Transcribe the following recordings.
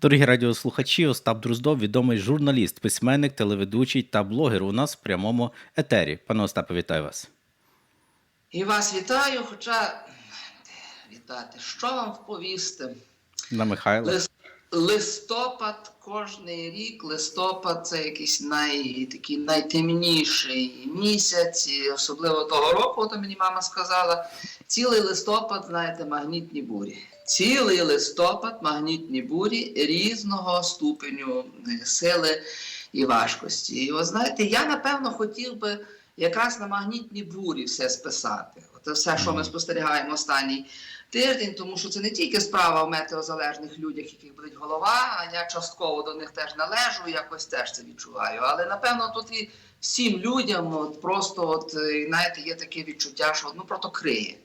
Дорогі радіослухачі, Остап Друздов, відомий журналіст, письменник, телеведучий та блогер у нас в прямому етері. Пане Остапе, вітаю вас. І вас вітаю, хоча вітати, що вам вповісти? На Михайла. Лис- Листопад кожний рік, листопад це якийсь най, такий найтемніший місяць, і особливо того року, то мені мама сказала, цілий листопад, знаєте, магнітні бурі. Цілий листопад магнітні бурі різного ступеню сили і важкості. І от знаєте, я напевно хотів би якраз на магнітні бурі все списати. Це все, що ми спостерігаємо останній тиждень, тому що це не тільки справа в метеозалежних людях, яких болить голова, а я частково до них теж належу, якось теж це відчуваю. Але напевно тут і всім людям от просто, от знаєте, є таке відчуття, що ну просто криє.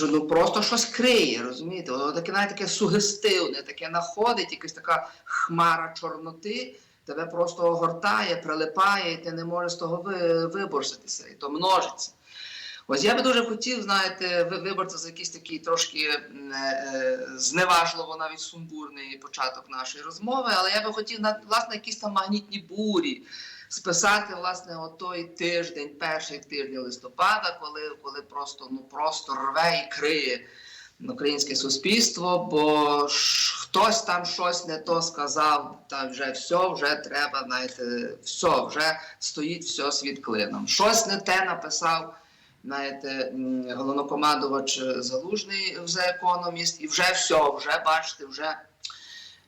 Ну просто щось криє, розумієте? Воно таке навіть таке сугестивне, таке находить, якась така хмара чорноти. Тебе просто огортає, прилипає, і ти не можеш з того ви- виборситися, і то множиться. Ось я би дуже хотів, знаєте, ви- виборця за якийсь такий трошки м, е, зневажливо, навіть сумбурний початок нашої розмови, але я би хотів на власне якісь там магнітні бурі списати власне от той тиждень, перший тиждень листопада, коли, коли просто ну просто рве і криє українське суспільство, бо ж хтось там щось не то сказав, та вже все, вже треба, знаєте, все, вже стоїть все світ клином. Щось не те написав знаєте, головнокомандувач Залужний в The Economist, і вже все, вже бачите, вже,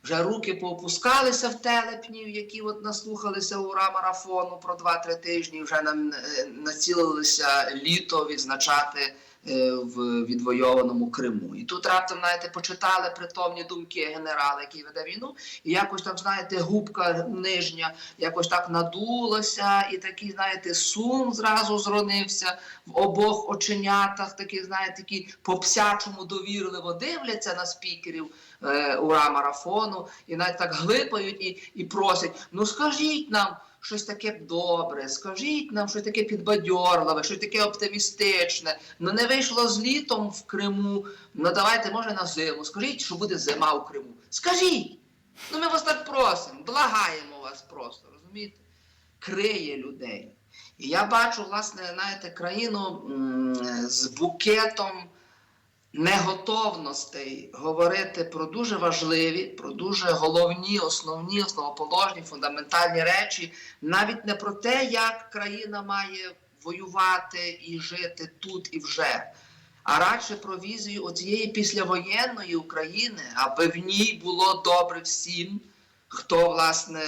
вже руки поопускалися в телепнів, які от наслухалися ура марафону про 2-3 тижні, вже нам е, націлилися літо відзначати в відвойованому Криму. І тут раптом, знаєте, почитали притомні думки генерала, який веде війну, і якось там, знаєте, губка нижня якось так надулася, і такий, знаєте, сум зразу зронився в обох оченятах, такі, знаєте, такі по псячому довірливо дивляться на спікерів е, ура марафону, і навіть так глипають і, і просять: ну скажіть нам. Щось таке добре, скажіть нам щось таке підбадьорливе, щось таке оптимістичне. Ну не вийшло з літом в Криму. Ну давайте, може, на зиму. Скажіть, що буде зима у Криму. Скажіть! Ну ми вас так просимо, благаємо вас просто, розумієте? Криє людей. І я бачу, власне, знаєте, країну з букетом неготовностей говорити про дуже важливі, про дуже головні, основні, основоположні, фундаментальні речі, навіть не про те, як країна має воювати і жити тут і вже. А радше про візію оцієї післявоєнної України, аби в ній було добре всім, хто власне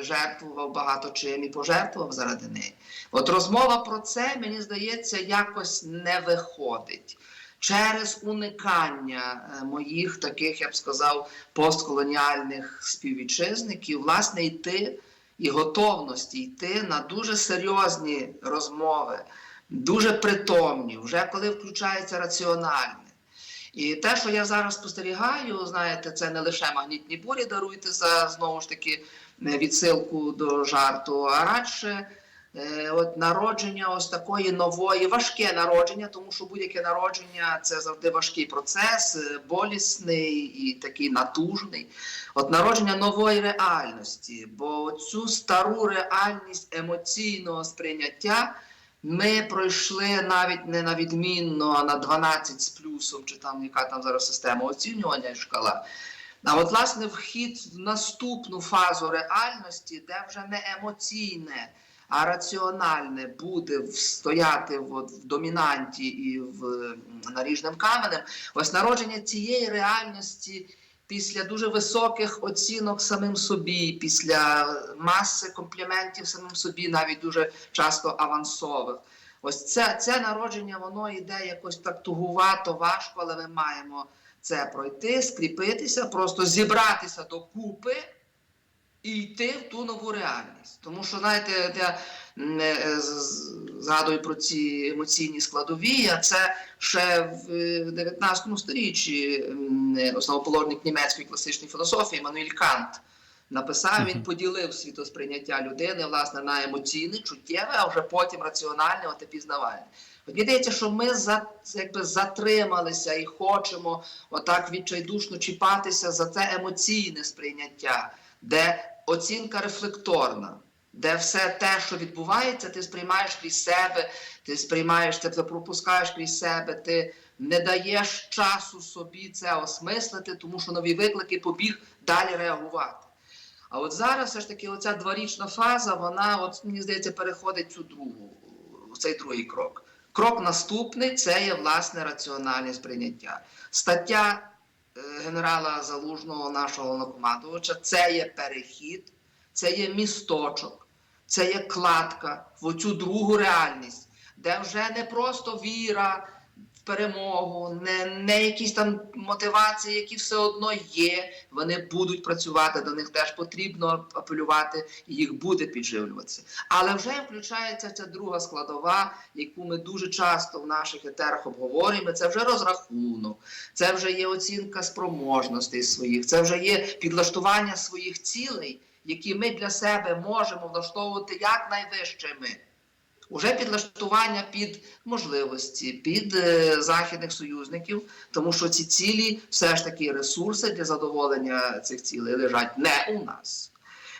жертвував багато чим і пожертвував заради неї. От розмова про це, мені здається, якось не виходить. Через уникання е, моїх таких, я б сказав, постколоніальних співвітчизників, власне, йти і готовності йти на дуже серйозні розмови, дуже притомні, вже коли включається раціональне. І те, що я зараз спостерігаю, знаєте, це не лише магнітні бурі, даруйте за знову ж таки е, відсилку до жарту, а радше от народження ось такої нової, важке народження, тому що будь-яке народження це завжди важкий процес, е, болісний і такий натужний. От народження нової реальності, бо цю стару реальність емоційного сприйняття. Ми пройшли навіть не на відмінно, а на 12 з плюсом, чи там яка там зараз система оцінювання шкала. А от власне вхід в наступну фазу реальності, де вже не емоційне, а раціональне буде стояти от, в домінанті і в наріжним каменем. Ось народження цієї реальності після дуже високих оцінок самим собі, після маси компліментів самим собі, навіть дуже часто авансових. Ось це, це народження, воно йде якось так тугувато, важко, але ми маємо це пройти, скріпитися, просто зібратися докупи і йти в ту нову реальність. Тому що, знаєте, я е, згадую про ці емоційні складові, а це ще в е, 19 сторіччі е, основоположник німецької класичної філософії Мануель Кант написав, він поділив світосприйняття людини власне на емоційне, чуттєве, а вже потім раціональне от і пізнавальне. От мені здається, що ми за, якби затрималися і хочемо отак відчайдушно чіпатися за це емоційне сприйняття, де оцінка рефлекторна, де все те, що відбувається, ти сприймаєш крізь себе, ти сприймаєш це, пропускаєш крізь себе, ти не даєш часу собі це осмислити, тому що нові виклики побіг далі реагувати. А от зараз все ж таки оця дворічна фаза, вона, от, мені здається, переходить цю другу, цей другий крок. Крок наступний це є власне раціональне сприйняття. Стаття генерала Залужного, нашого головнокомандувача, це є перехід, це є місточок, це є кладка в оцю другу реальність, де вже не просто віра перемогу, не, не якісь там мотивації, які все одно є. Вони будуть працювати, до них теж потрібно апелювати, і їх буде підживлюватися. Але вже включається ця друга складова, яку ми дуже часто в наших етерах обговорюємо. Це вже розрахунок, це вже є оцінка спроможностей своїх, це вже є підлаштування своїх цілей, які ми для себе можемо влаштовувати якнайвищими. Уже підлаштування під можливості, під е, західних союзників, тому що ці цілі, все ж таки, ресурси для задоволення цих цілей лежать не у нас.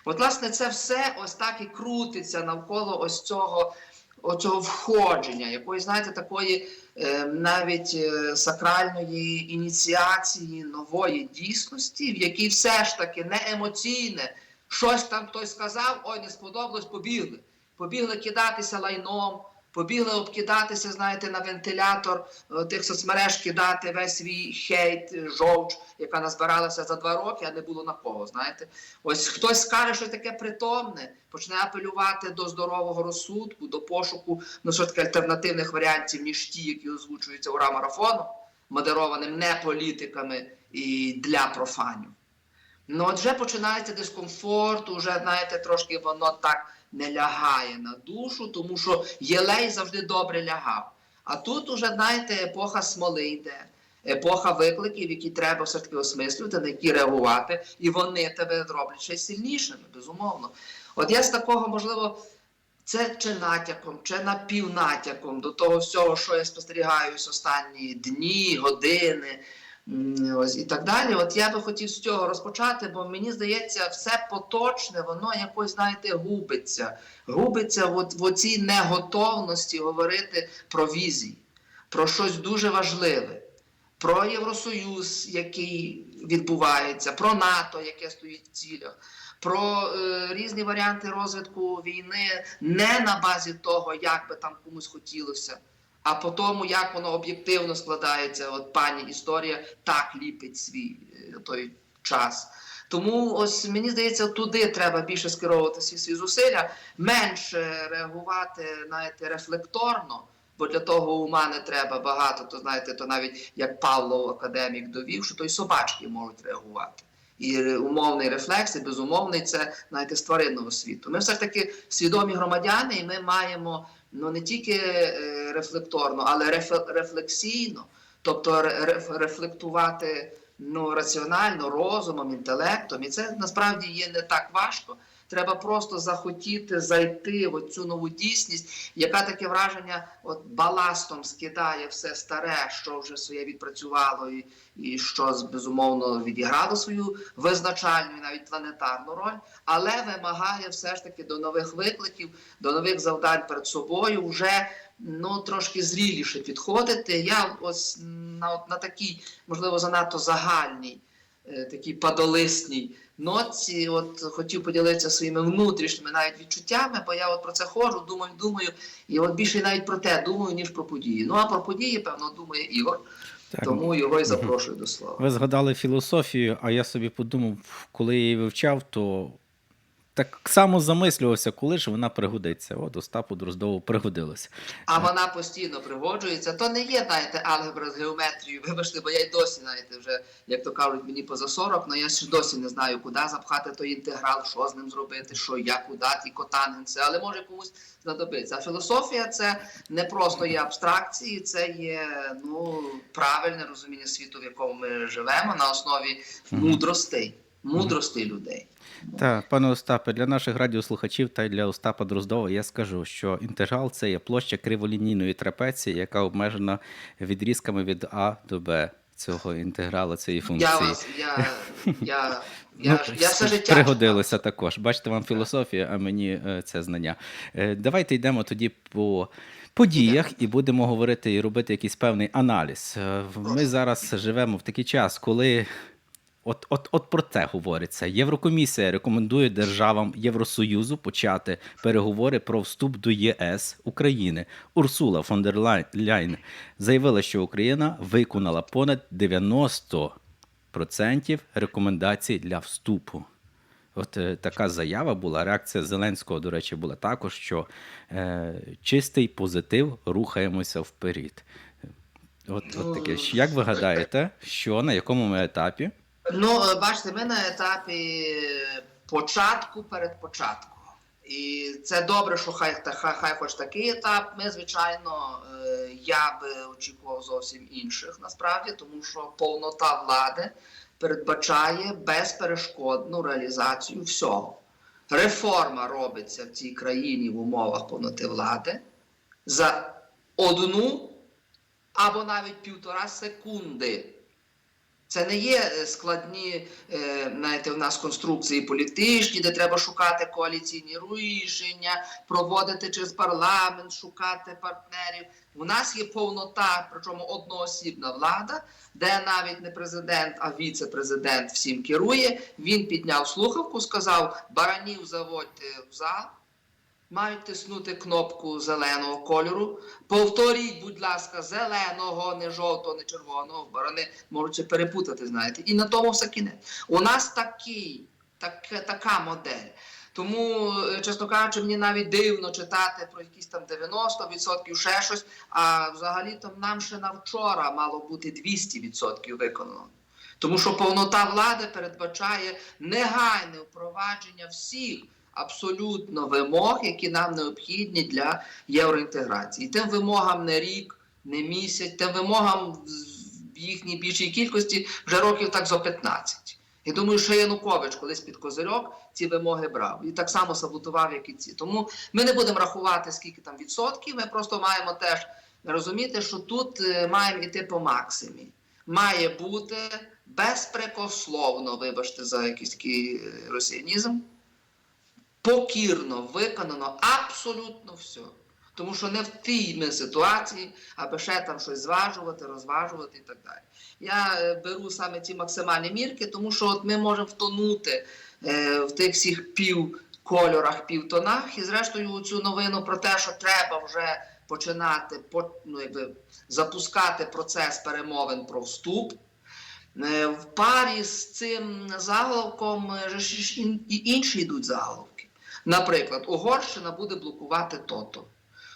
От, власне, це все ось так і крутиться навколо ось цього, оцього входження, якоїсь, знаєте, такої е, навіть е, сакральної ініціації нової дійсності, в якій все ж таки не емоційне, щось там хтось сказав, ой, не сподобалось, побігли побігли кидатися лайном, побігли обкидатися, знаєте, на вентилятор е, тих соцмереж, кидати весь свій хейт, е, жовч, яка назбиралася за два роки, а не було на кого. Знаєте, ось хтось скаже, що таке притомне, почне апелювати до здорового розсудку, до пошуку ну, що таке альтернативних варіантів, ніж ті, які озвучуються ура марафону, модерованим не політиками і для профанів. Ну, от вже починається дискомфорт, уже, знаєте, трошки воно так не лягає на душу, тому що єлей завжди добре лягав. А тут уже, знаєте, епоха смоли йде, епоха викликів, які треба все таки осмислювати, на які реагувати, і вони тебе зроблять ще сильнішими, безумовно. От я з такого, можливо, це чи натяком, чи напівнатяком до того всього, що я спостерігаюсь останні дні, години. Ось і так далі. От я би хотів з цього розпочати, бо мені здається, все поточне, воно якось, знаєте, губиться. Губиться от в оцій неготовності говорити про візії, про щось дуже важливе, про Євросоюз, який відбувається, про НАТО, яке стоїть в цілях. Про е, різні варіанти розвитку війни не на базі того, як би там комусь хотілося, а по тому, як воно об'єктивно складається, от пані історія так ліпить свій е, той час. Тому ось мені здається, туди треба більше скеровувати всі свої зусилля, менше реагувати, знаєте, рефлекторно. Бо для того ума не треба багато, то знаєте, то навіть як Павло академік довів, що то й собачки можуть реагувати. І умовний рефлекс, і безумовний це знаєте, з тваринного світу. Ми все ж таки свідомі громадяни, і ми маємо ну не тільки е, рефлекторно, але рефлексійно, тобто ре- рефлектувати ну, раціонально, розумом, інтелектом. І це насправді є не так важко. Треба просто захотіти зайти в цю нову дійсність, яка таке враження от баластом скидає все старе, що вже своє відпрацювало, і, і що безумовно відіграло свою визначальну і навіть планетарну роль, але вимагає все ж таки до нових викликів, до нових завдань перед собою вже ну трошки зріліше підходити. Я ось на, на такій, можливо, занадто загальній, е, такій падолисній ноці, от хотів поділитися своїми внутрішніми навіть відчуттями, бо я от про це ходжу, думаю, думаю, і от більше навіть про те думаю, ніж про події. Ну а про події, певно, думає Ігор, Так. тому його і запрошую до слова. Ви згадали філософію, а я собі подумав, коли я її вивчав, то так само замислювався, коли ж вона пригодиться. От Остапу Дроздову пригодилася. А вона постійно пригоджується. То не є, знаєте, алгебра з геометрією. Вибачте, бо я й досі, знаєте, вже, як то кажуть, мені поза 40, але я ще досі не знаю, куди запхати той інтеграл, що з ним зробити, що як, куди, ті котангенси, але може комусь знадобиться. А філософія це не просто є абстракції, це є ну, правильне розуміння світу, в якому ми живемо, на основі Мгм. мудростей. людей. Так, пане Остапе, для наших радіослухачів та й для Остапа Дроздова я скажу, що інтеграл це є площа криволінійної трапеції, яка обмежена відрізками від А до Б цього інтеграла, цієї функції. Я вас, я, я, я, Ну, я все життя пригодилося також. Бачите, вам філософія, а мені е, це знання. Е, Давайте йдемо тоді по подіях і будемо говорити і робити якийсь певний аналіз. Е, Ми зараз живемо в такий час, коли. От, от, от про це говориться. Єврокомісія рекомендує державам Євросоюзу почати переговори про вступ до ЄС України. Урсула фон дер Ляйн заявила, що Україна виконала понад 90% рекомендацій для вступу. От е, така заява була. Реакція Зеленського, до речі, була також, що е, чистий позитив, рухаємося вперед. От, от таке. Як ви гадаєте, що на якому ми етапі? Ну, е, бачите, ми на етапі початку перед початком. І це добре, що хай, хай, хай хоч такий етап. Ми, звичайно, е, я би очікував зовсім інших насправді, тому що повнота влади передбачає безперешкодну реалізацію всього. Реформа робиться в цій країні в умовах повноти влади за одну або навіть півтора секунди. Це не є е, складні, е, знаєте, в нас конструкції політичні, де треба шукати коаліційні рішення, проводити через парламент, шукати партнерів. У нас є повнота, причому одноосібна влада, де навіть не президент, а віце-президент всім керує. Він підняв слухавку, сказав: баранів заводьте в зал. Мають тиснути кнопку зеленого кольору. Повторіть, будь ласка, зеленого, не жовтого, не червоного. Барани можуть перепутати, знаєте. І на тому все кінець. У нас такий, так, така модель. Тому, е, чесно кажучи, мені навіть дивно читати про якісь там 90%, ще щось. А взагалі там нам ще на вчора мало бути 200% виконано. Тому що повнота влади передбачає негайне впровадження всіх абсолютно вимог, які нам необхідні для євроінтеграції. Тим вимогам не рік, не місяць, тим вимогам в їхній більшій кількості вже років так зо 15. Я думаю, що Янукович колись під козирьок ці вимоги брав і так само саботував, як і ці. Тому ми не будемо рахувати, скільки там відсотків. Ми просто маємо теж розуміти, що тут е, маємо йти по максимі. Має бути безпрекословно, вибачте, за якийсь такий е, росіянізм, покірно виконано абсолютно все. Тому що не в тій ми ситуації, аби ще там щось зважувати, розважувати і так далі. Я е, беру саме ці максимальні мірки, тому що от ми можемо втонути е, в тих всіх півкольорах, півтонах, і зрештою цю новину про те, що треба вже починати по, ну, якби, запускати процес перемовин про вступ. Е, В парі з цим заголовком і інші йдуть заголовки. Наприклад, Угорщина буде блокувати то-то,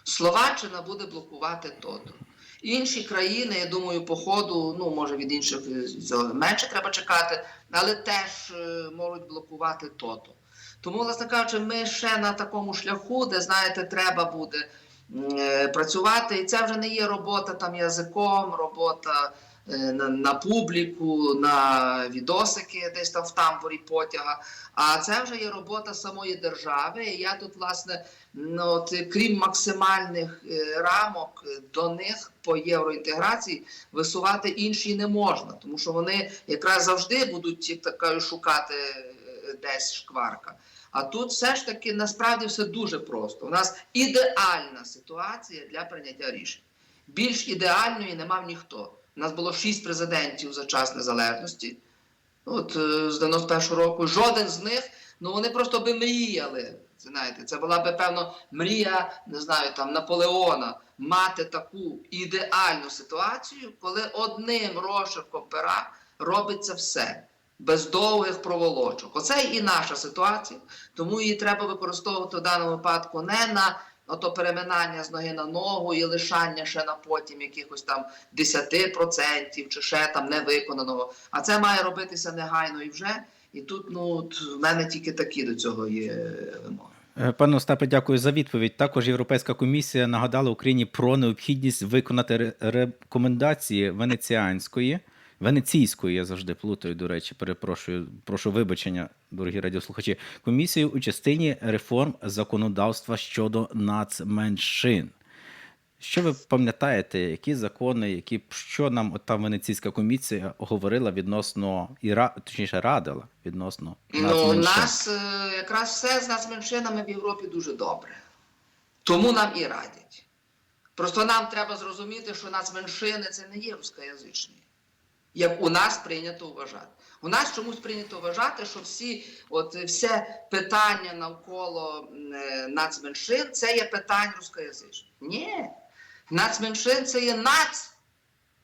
Словаччина буде блокувати то-то. Інші країни, я думаю, по ходу, ну може від інших е, менше треба чекати, але теж е, можуть блокувати то-то. Тому, власне кажучи, ми ще на такому шляху, де знаєте, треба буде е, працювати. І це вже не є робота там язиком, робота на, на публіку, на відосики десь там в тамбурі потяга. А це вже є робота самої держави. І я тут, власне, ну, от, е, крім максимальних е, рамок, е, до них по євроінтеграції висувати інші не можна, тому що вони якраз завжди будуть як шукати е, десь шкварка. А тут все ж таки насправді все дуже просто. У нас ідеальна ситуація для прийняття рішень. Більш ідеальної не мав ніхто. У нас було шість президентів за час незалежності. От е, з 91-го року. Жоден з них, ну вони просто би мріяли. Знаєте, це була би певно мрія, не знаю, там Наполеона мати таку ідеальну ситуацію, коли одним розширком пера робиться все без довгих проволочок. Оце і наша ситуація, тому її треба використовувати в даному випадку не на ото переминання з ноги на ногу і лишання ще на потім якихось там 10% чи ще там невиконаного. А це має робитися негайно і вже. І тут ну в мене тільки такі до цього є вимоги. Е, Пане Остапе, дякую за відповідь. Також Європейська комісія нагадала Україні про необхідність виконати рекомендації Венеціанської Венеційської, я завжди плутаю, до речі, перепрошую, прошу вибачення, дорогі радіослухачі, комісію у частині реформ законодавства щодо нацменшин. Що ви пам'ятаєте, які закони, які що нам от та венеційська комісія говорила відносно і точніше радила відносно Ну, у нас е, якраз все з нацменшинами в Європі дуже добре. Тому нам і радять. Просто нам треба зрозуміти, що нацменшини це не є рускоязичні, як у нас прийнято вважати. У нас чомусь прийнято вважати, що всі, от все питання навколо е, нацменшин це є питання рускоязичних. Ні. Нацменшин це є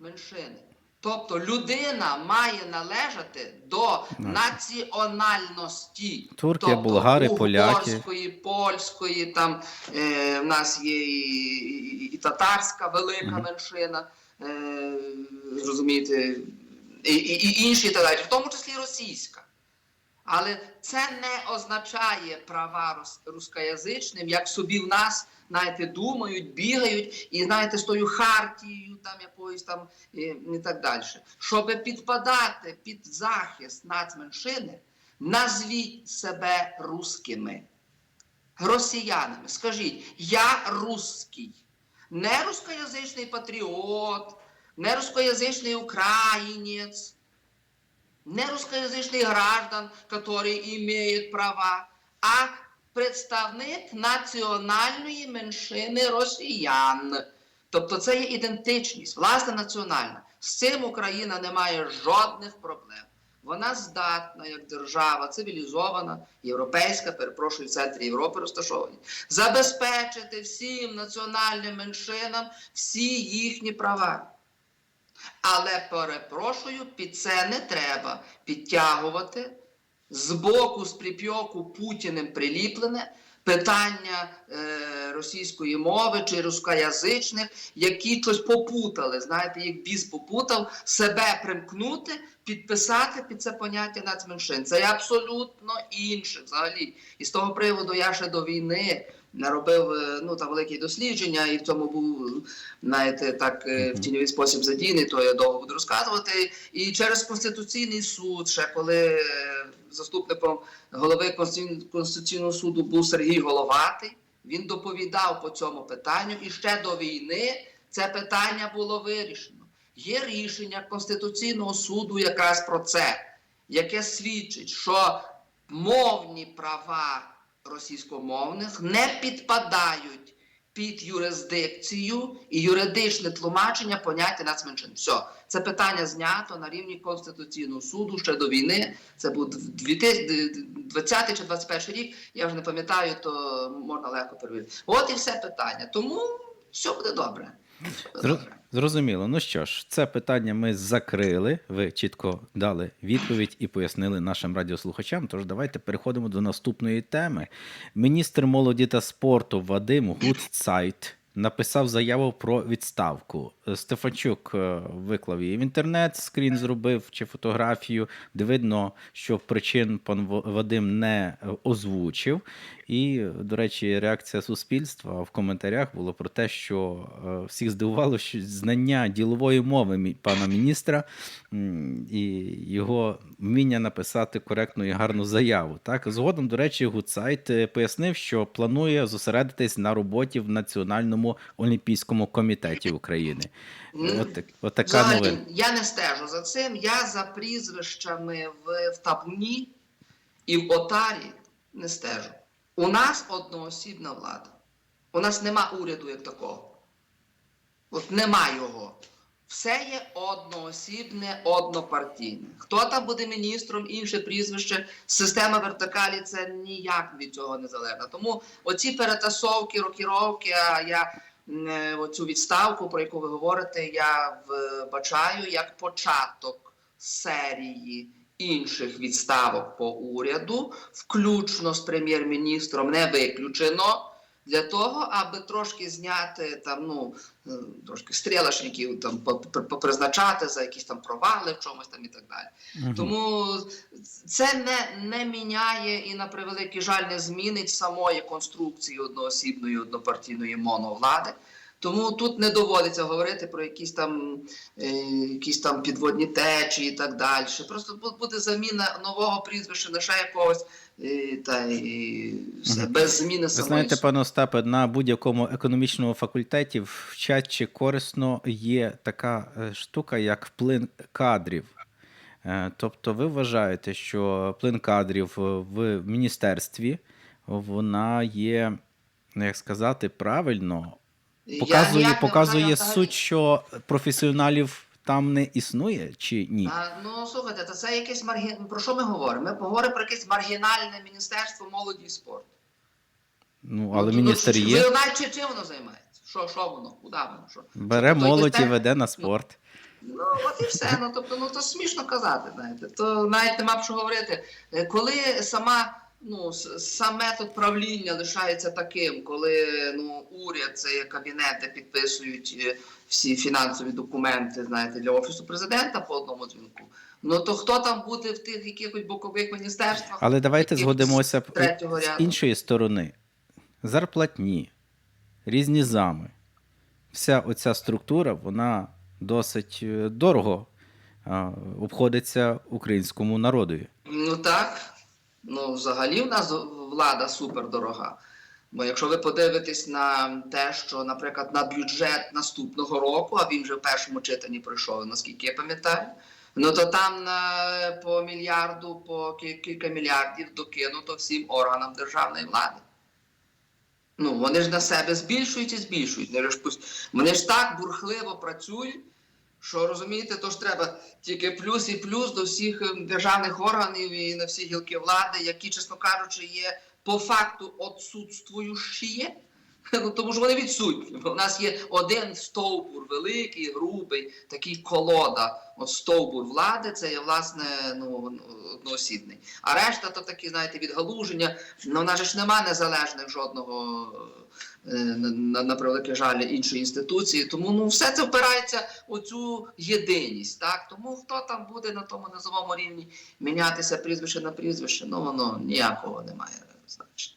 нацменшини. Тобто людина має належати до національності. Турки, тобто, болгари, поляки. угорської, польської, там е, в нас є і, і, і татарська велика меншина, е, зрозумієте, і, і, і інші і так далі, в тому числі російська. Але це не означає права рус- рускоязичним, як собі в нас, знаєте, думають, бігають і знаєте, з тою хартією, там якоюсь там і, і так далі. Щоб підпадати під захист нацменшини, назвіть себе русскими, росіянами. Скажіть, я русський, не рускоязичний патріот, не рускоязичний українець не русскоязычный граждан, которые имеют права, а представник національної меншини росіян. Тобто це є ідентичність, власне національна. З цим Україна не має жодних проблем. Вона здатна, як держава, цивілізована, європейська, перепрошую, в центрі Європи розташовані, забезпечити всім національним меншинам всі їхні права. Але перепрошую, під це не треба підтягувати з боку, з припьоку Путіним приліплене питання е, російської мови чи рускоязичних, які щось попутали. Знаєте, як біс попутав себе примкнути, підписати під це поняття нацменшин. Це абсолютно інше взагалі. І з того приводу я ще до війни наробив е, ну там великі дослідження, і в цьому був знаєте, так е, в тіньовий спосіб задійний, то я довго буду розказувати. І через конституційний суд, ще коли е, заступником голови конституційного суду був Сергій Головатий, він доповідав по цьому питанню, і ще до війни це питання було вирішено. Є рішення Конституційного суду якраз про це, яке свідчить, що мовні права російськомовних не підпадають під юрисдикцію і юридичне тлумачення поняття нацменшин. Все, це питання знято на рівні Конституційного суду ще до війни. Це був 2020 чи 21 рік. Я вже не пам'ятаю, то можна легко перевірити. От і все питання. Тому все буде добре. Зрозуміло. Ну що ж, це питання ми закрили. Ви чітко дали відповідь і пояснили нашим радіослухачам. Тож давайте переходимо до наступної теми. Міністр молоді та спорту Вадим Гудцайт написав заяву про відставку. Стефанчук е, виклав її в інтернет, скрін зробив чи фотографію, де видно, що причин пан Вадим не е, озвучив. І, до речі, реакція суспільства в коментарях було про те, що е, всіх здивувало, що знання ділової мови пана міністра і його вміння написати коректну і гарну заяву. Так, згодом, до речі, Гуцайт е, пояснив, що планує зосередитись на роботі в Національному олімпійському комітеті України. От, от така Взагалі, новина. я не стежу за цим. Я за прізвищами в, в табуні і в отарі не стежу. У нас одноосібна влада. У нас нема уряду як такого. От нема його. Все є одноосібне, однопартійне. Хто там буде міністром, інше прізвище, система вертикалі це ніяк від цього не залежно. Тому оці перетасовки, рокіровки, а я е, оцю відставку, про яку ви говорите, я вбачаю як початок серії інших відставок по уряду, включно з прем'єр-міністром, не виключено. Для того, аби трошки зняти там, ну е, трошки стрілашників, там по- по- попризначати за якісь там провали в чомусь там і так далі. Угу. Тому це не, не міняє і на превеликий жаль не змінить самої конструкції одноосібної однопартійної моновлади. Тому тут не доводиться говорити про якісь там, е, якісь там підводні течії і так далі. Просто буде заміна нового прізвища на ще якогось, е, та і все, без зміни Ви знаєте, пане Остапе, на будь-якому економічному факультеті вчать чи корисно є така е, штука, як вплин кадрів. Тобто ви вважаєте, що плин кадрів в міністерстві вона є, ну, як сказати, правильно, Я показує, не показує вважаю суть, що професіоналів там не існує, чи ні? А, ну слухайте, то це якесь маргі... про що ми говоримо? Ми говоримо про якесь маргінальне міністерство молоді і спорту. Ну, але Ну, міністр є, Ви знаєте, чим воно займається? Що, що воно? Куди воно? Що? бере Тобто молодь і веде на спорт. Ну, от і все. Ну, тобто, ну, то смішно казати, знаєте. То навіть нема б що говорити. Е, Коли сама, ну, сам метод правління лишається таким, коли ну, уряд це є кабінет, де підписують е, всі фінансові документи, знаєте, для офісу президента по одному дзвінку. Ну то хто там буде в тих якихось бокових міністерствах? Але давайте згодимося з іншої сторони. Зарплатні, різні зами. Вся оця структура, вона досить е, дорого обходиться українському народові. Ну так. Ну, взагалі в нас влада супердорога. Бо якщо ви подивитесь на те, що, наприклад, на бюджет наступного року, а він вже в першому читанні пройшов, наскільки я пам'ятаю, ну то там на, по мільярду, по кілька мільярдів докинуто всім органам державної влади. Ну, вони ж на себе збільшують і збільшують. Вони ж, так бурхливо працюють, що розумієте, то ж треба тільки плюс і плюс до всіх ем, державних органів і на всі гілки влади, які, чесно кажучи, є по факту отсутствуючі. Ну, тому що вони відсутні. У нас є один стовбур великий, грубий, такий колода. От стовбур влади, це є власне ну, одноосібний. А решта то такі, знаєте, відгалуження. Ну, в нас ж нема незалежних жодного на, на, на превеликий жаль іншої інституції. Тому ну, все це впирається у цю єдиність. Так? Тому хто там буде на тому низовому рівні мінятися прізвище на прізвище, ну воно ніякого немає значення.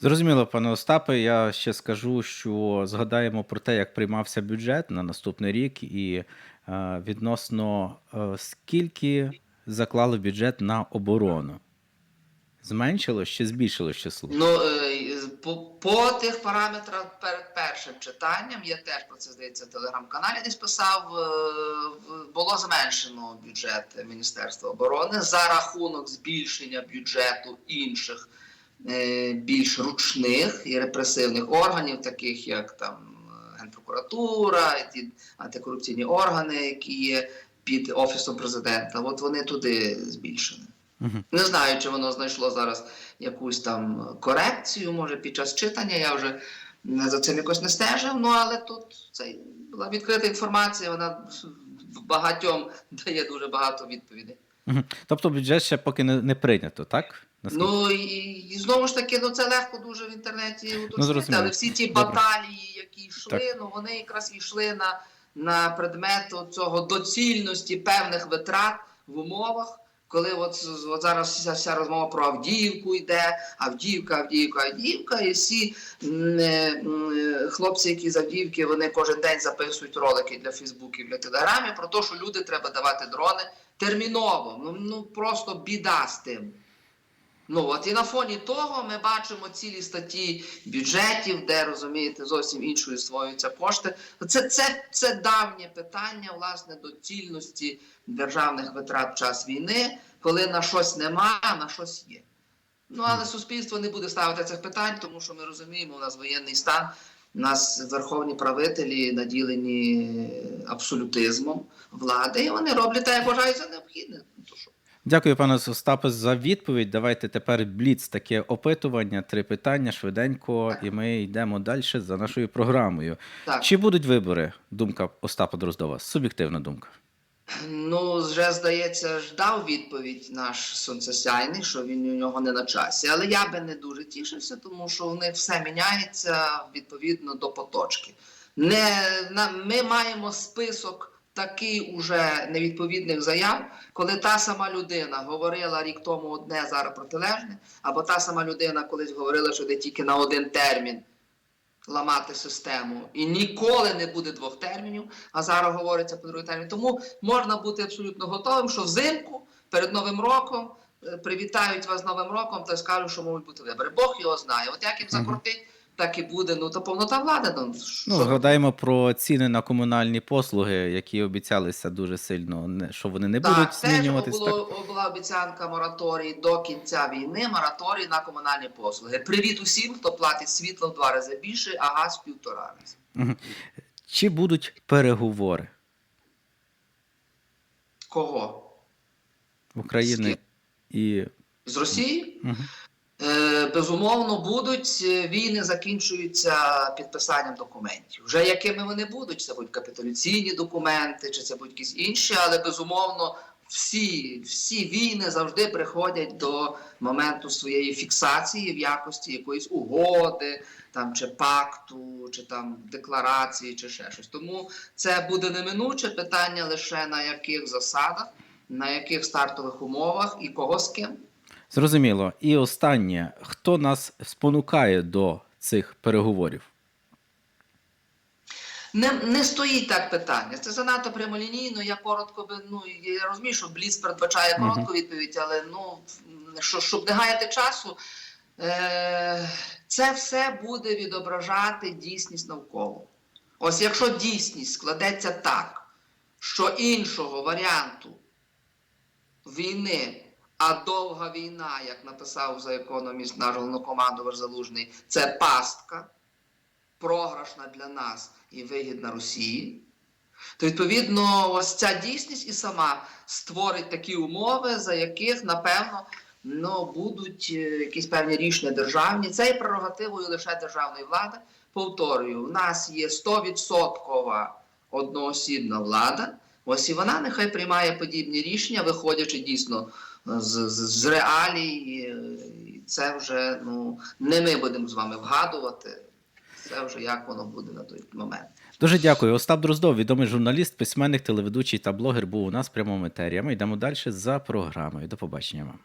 Зрозуміло, пане Остапе, я ще скажу, що згадаємо про те, як приймався бюджет на наступний рік, і е, відносно е, скільки заклали бюджет на оборону. Зменшилось чи збільшилось число? Ну, е, по, по тих параметрах перед першим читанням, я теж про це здається в телеграм-каналі десь писав, е, було зменшено бюджет Міністерства оборони за рахунок збільшення бюджету інших е, більш ручних і репресивних органів, таких як там е, Генпрокуратура, ті антикорупційні органи, які є під офісом президента. От вони туди збільшені. Не знаю, чи воно знайшло зараз якусь там корекцію, може під час читання. Я вже за цим якось не стежив. Ну але тут це була відкрита інформація, вона багатьом дає дуже багато відповідей. Тобто бюджет ще поки не, не прийнято, так? Наскільки? Ну і, і знову ж таки, ну це легко дуже в інтернеті уточнити, зрозуміло. але всі ті Добре. баталії, які йшли, ну вони якраз йшли на, на предмет цього доцільності певних витрат в умовах. Коли от, от зараз вся, вся розмова про Авдіївку йде, Авдіївка, Авдіївка, Авдіївка, і всі е, м, е, хлопці, які з Авдіївки, вони кожен день записують ролики для Фейсбуків, для Телеграмів про те, що люди треба давати дрони терміново. Ну, ну просто біда з тим. Ну от і на фоні того ми бачимо цілі статті бюджетів, де розумієте зовсім іншою створюються кошти. Це, це, це давнє питання власне доцільності державних витрат в час війни, коли на щось нема, а на щось є. Ну але суспільство не буде ставити цих питань, тому що ми розуміємо, у нас воєнний стан, у нас верховні правителі наділені абсолютизмом влади, і вони роблять так, як вважають за необхідне. Ну, то що? Дякую, пане Остапе, за відповідь. Давайте тепер бліц таке опитування, три питання швиденько, і ми йдемо далі за нашою програмою. Так. Чи будуть вибори? Думка Остапа Дроздова. Суб'єктивна думка. Ну, вже здається, ж дав відповідь наш сонцесяйний, що він у нього не на часі. Але я би не дуже тішився, тому що у них все міняється відповідно до поточки. Не, на, ми маємо список такий уже невідповідних заяв, коли та сама людина говорила рік тому одне, зараз протилежне, або та сама людина колись говорила, що йде тільки на один термін. ламати систему. І ніколи не буде двох термінів, а зараз говориться про другий термін. Тому можна бути абсолютно готовим, що взимку перед Новим роком е, привітають вас з Новим роком та скажуть, що можуть бути вибори. Бог його знає. От як їм закрутить, так і буде. Ну то повнота влади. Ну. Ну, згадаємо про ціни на комунальні послуги, які обіцялися дуже сильно, що вони не будуть так, теж змінюватись. Так. було, була обіцянка мораторій до кінця війни, мораторій на комунальні послуги. Привіт усім, хто платить світло в два рази більше, а газ в півтора рази. Чи будуть переговори Кого? України і. З Росії? Мгм. Е, безумовно, будуть Е, війни закінчуються підписанням документів. Вже якими вони будуть, це будуть капітуляційні документи, чи це будуть якісь інші, але безумовно всі, всі війни завжди приходять до моменту своєї фіксації в якості якоїсь угоди, там чи пакту, чи там декларації, чи ще щось. Тому це буде неминуче питання лише на яких засадах, на яких стартових умовах і кого з ким. Зрозуміло. І останнє, хто нас спонукає до цих переговорів? Не, не стоїть так питання. Це занадто прямолінійно. Я коротко би ну я розумію, що Бліц передбачає коротку відповідь, але ну що, щоб не гаяти часу, е, це все буде відображати дійсність навколо. Ось якщо дійсність складеться так, що іншого варіанту війни, а довга війна, як написав за економіст наш головнокомандувач Залужний, це пастка програшна для нас і вигідна Росії, то відповідно ось ця дійсність і сама створить такі умови, за яких, напевно, ну, будуть е, якісь певні рішення державні. Це є прерогативою лише державної влади. Повторюю, в нас є 100% одноосібна влада. Ось і вона нехай приймає подібні рішення, виходячи дійсно з, з, з реалій. І Це вже ну, не ми будемо з вами вгадувати. Це вже як воно буде на той момент. Дуже дякую. Остап Дроздов, відомий журналіст, письменник, телеведучий та блогер, був у нас в прямому етері. Ми йдемо далі за програмою. До побачення вам.